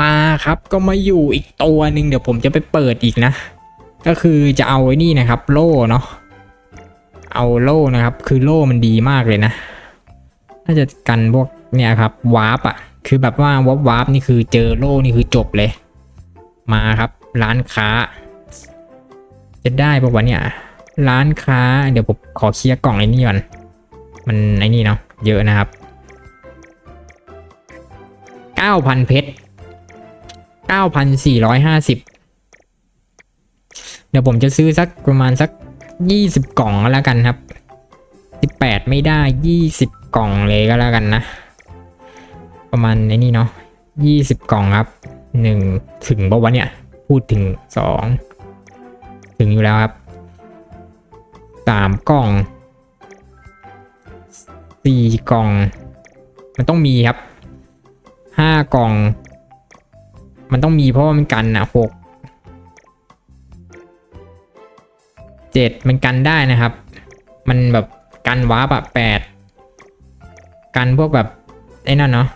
มาครับก็มาอยู่อีกตัวหนึ่งเดี๋ยวผมจะไปเปิดอีกนะ ก็คือจะเอาไอ้นี่นะครับ โล่เนาะเอาโล่นะครับ คือโล่มันดีมากเลยนะน่าจะกันพวกเนี่ยครับวาร์ปอะคือแบบว่าวับวาร์ปนี่คือเจอโล่นี่คือจบเลย มาครับ ร้านค้า จะได้ปะวะเนี่ย ร้านค้าเดี๋ยวผมขอเคลียร์กล่องไอ้นี่ก่อนมันไอ้นี่เนาะเยอะนะครับเก้าพันเพชร ก้าพันสี่ร้อยห้าสิบเดี๋ยวผมจะซื้อสักประมาณสักยี่สิบกล่องก็แล้วกันครับสิบแปดไม่ได้ยี่สิบกล่องเลยก็แล้วกันนะ ประมาณไอ้นี่เนาะยี่สิบกล่องครับหนึ่งถึงปะวะเนี่ย พูดถึงสองถึงอยู่แล้วครับสามกล่องสี่กล่อง มันต้องมีครับห้ากล่อง มันต้องมีเพราะว่ามันกันอะหกเจ็ดมันกันได้นะครับ มันแบบกันวาร์ปอะแปดกันพวกแบบไอ้นั่นเนาะ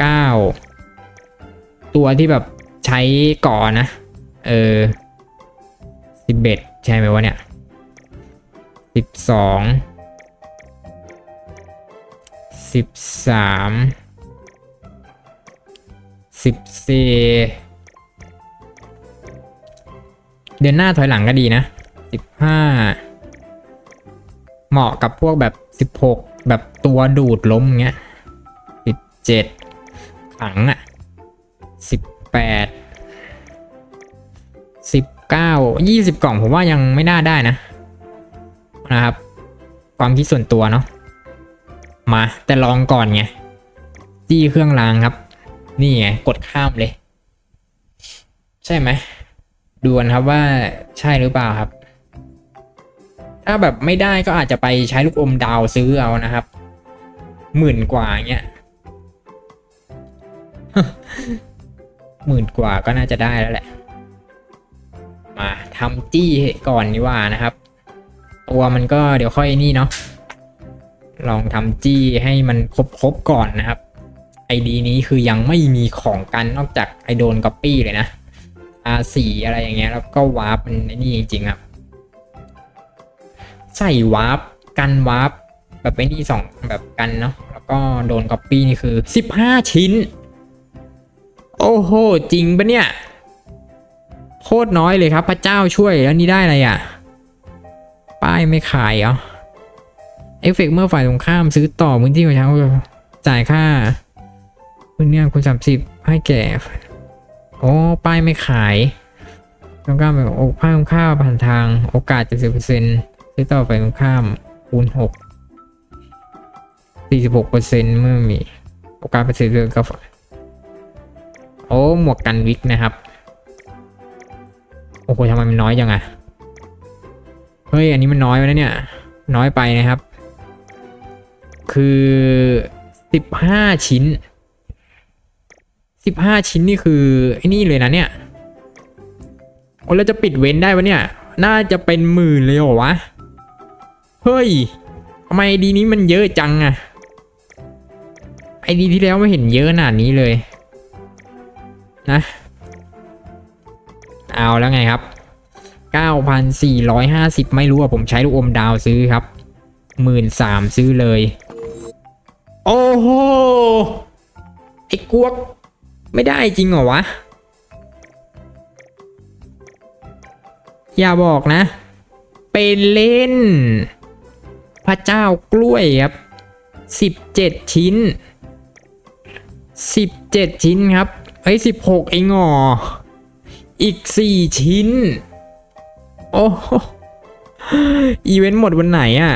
เก้าตัวที่แบบใช้ก่อนนะเออสิบเอ็ดใช่ไหมวะเนี่ยสิบสองสิบสาม สิบสี่เดือนหน้าถอยหลังก็ดีนะสิบห้าเหมาะกับพวกแบบสิบหกแบบตัวดูดล้มเงี้ยสิบเจ็ดขังอะสิบแปดสิบเก้ายี่สิบกล่องผมว่ายังไม่น่าได้นะ นะครับ ความคิดส่วนตัวเนาะมาแต่ลองก่อนไงจี้เครื่องรางครับ นี่ไงกดข้ามเลย ใช่ไหมดูกันครับว่าใช่หรือเปล่าครับ ถ้าแบบไม่ได้ก็อาจจะไปใช้ลูกอมดาวซื้อเอานะครับ หมื่นกว่าเงี้ยหมื่นกว่าก็น่าจะได้แล้วแหละ มาทำจี้ก่อนดีกว่านะครับ ตัวมันก็เดี๋ยวค่อยนี่เนาะลองทำจี้ให้มันครบๆก่อนนะครับ ไอดีนี้คือยังไม่มีของกันนอกจากไอโดนก๊อปปี้เลยนะ R4 อะไรอย่างเงี้ยแล้วก็วาร์ปมันไอนี่จริงๆครับ ใส่วาร์ปกันวาร์ปแบบไอ้นี่สองแบบกันเนาะแล้วก็โดนก๊อปปี้นี่คือ 15 ชิ้น โอ้โห จริงปะเนี่ย โคตรน้อยเลยครับ พระเจ้าช่วยแล้วนี่ได้อะไรอะ ป้ายไม่ขายเหรอเอฟเฟกต์เมื่อฝ่ายตรงข้ามซื้อต่อพื้นที่ของฉันจ่ายค่า พื้นที่คุณสามสิบให้แก่โอ้ป้ายไม่ขายตรงข้ามแบบโอ้ป้ายตรงข้ามผ่านทางโอกาสเจะสิบเปอร์เซ็นต์ซื้อต่อไปตรงข้ามคูณหกสี่สิบหกเปอร์เซ็นต์เมื่อมี โอกาสเป็นสิบเดือนก็โอ้หมวกกันวิกนะครับ โอ้โหทำไมมันน้อยจังอะเฮ้ย อันนี้มันน้อยไปนะเนี่ย น้อยไปนะครับ คือสิบห้าชิ้น สิบห้าชิ้นนี่คือไอ้นี่เลยนะเนี่ยโอ้แล้วจะปิดเว้นได้ปะเนี่ย น่าจะเป็นหมื่นเลยเหรอวะ เฮ้ยทำไมดีนี้มันเยอะจังอะไอดีที่แล้วไม่เห็นเยอะขนาดนี้เลย นะ เอาแล้วไงครับ 9,450 ไม่รู้ว่าผมใช้ลูกอมดาวซื้อครับหมื่นสามซื้อเลย โอ้โห ไอ้กวก ไม่ได้จริงเหรอวะ อย่าบอกนะ เป็นเล่น พระเจ้ากล้วยครับ17ชิ้น17ชิ้นครับเอ้ย16ไอ้งออีก4ชิ้น โอ้โหอีเวนต์หมดวันไหนอะ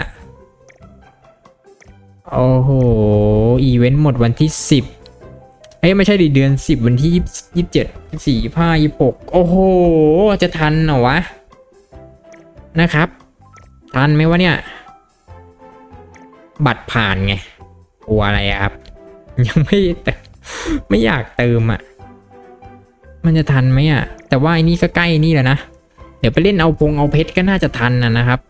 โอ้โห อีเวนต์หมดวันที่10เอ้ยไม่ใช่ดิเดือน10วันที่ยี่สิบเจ็ดสี่ห้ายี่หกโอ้โห จะทันเหรอวะ นะครับ ทันไหมวะเนี่ย บัตรผ่านไงกลัวอะไรครับ ยังไม่ไม่อยากเติมอะ มันจะทันไหมอะ แต่ว่าไอ้นี่ก็ใกล้นี่แหล้วนะ เดี๋ยวไปเล่นเอาพงเอาเพชรก็น่าจะทันนะนะครับ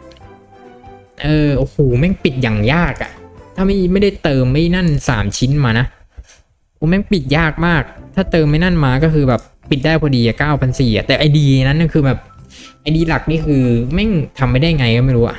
เออโอ้โหแม่งปิดอย่างยากอะ ถ้าไม่ไม่ได้เติมไม่นั่นสามชิ้นมานะ โอ้แม่งปิดยากมาก ถ้าเติมไม่นั่นมาก็คือแบบปิดได้พอดีอะเก้าพันสี่อะแต่ไอดีนั้นน่ะคือแบบไอดีหลักนี่คือแม่งทำไม่ได้ไงก็ไม่รู้อะ